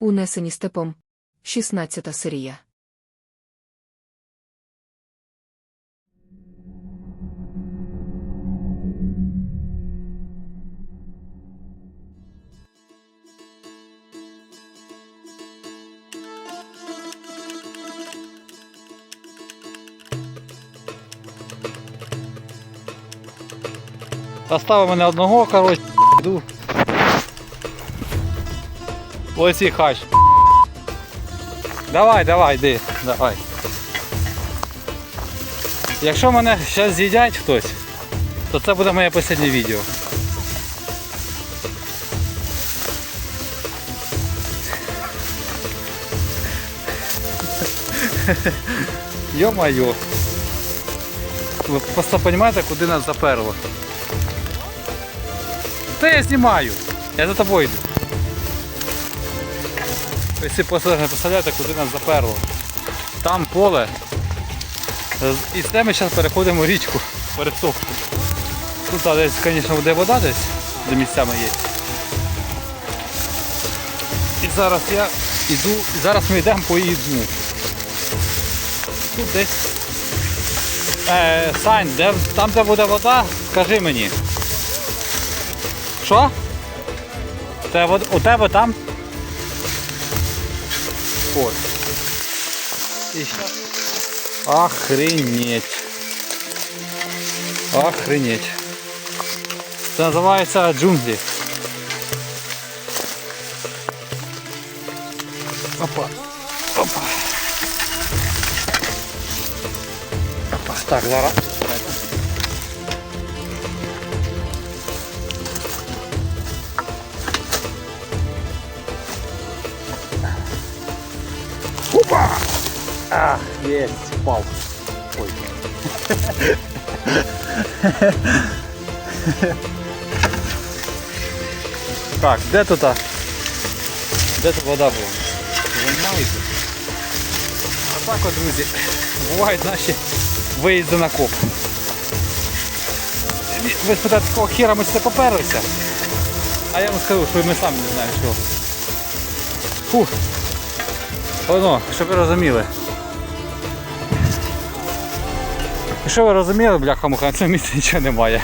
Унесені степом. 16 серія. Оставив мене одного, коротше, йду. Ось і хач. Давай, давай, йди, давай. Якщо мене зараз з'їдять хтось, то це буде моє останнє відео. Йо-майо. Ви просто розумієте, куди нас заперло. Та я знімаю. Я за тобою йду. Ви всі представляєте, куди нас заперло. Там поле. І з ми зараз переходимо річку пересохну. Тут десь, звісно, де вода десь, де місцями є. І зараз я йду, і зараз ми йдемо по її дну. Тут десь. Е, Сань, де, там де буде вода, скажи мені. Що? Те, у тебе там? От. І щас. Охренеть. Охренеть. Це називається джунглі. Опа. Опа. Опа. Так, зараз. Опа! А, есть, упал. Ой. Так, де тут? а? Де тут вода була? Займається. А так от, друзі, бувають наші виїзди на коп. Ви спитаєте, з якого хіра ми сюди поперлися? А я вам скажу, що ми самі не знаємо чого. Фух. Воно, щоб ви розуміли. Що ви розуміли, бляха муха, на цьому нічого немає.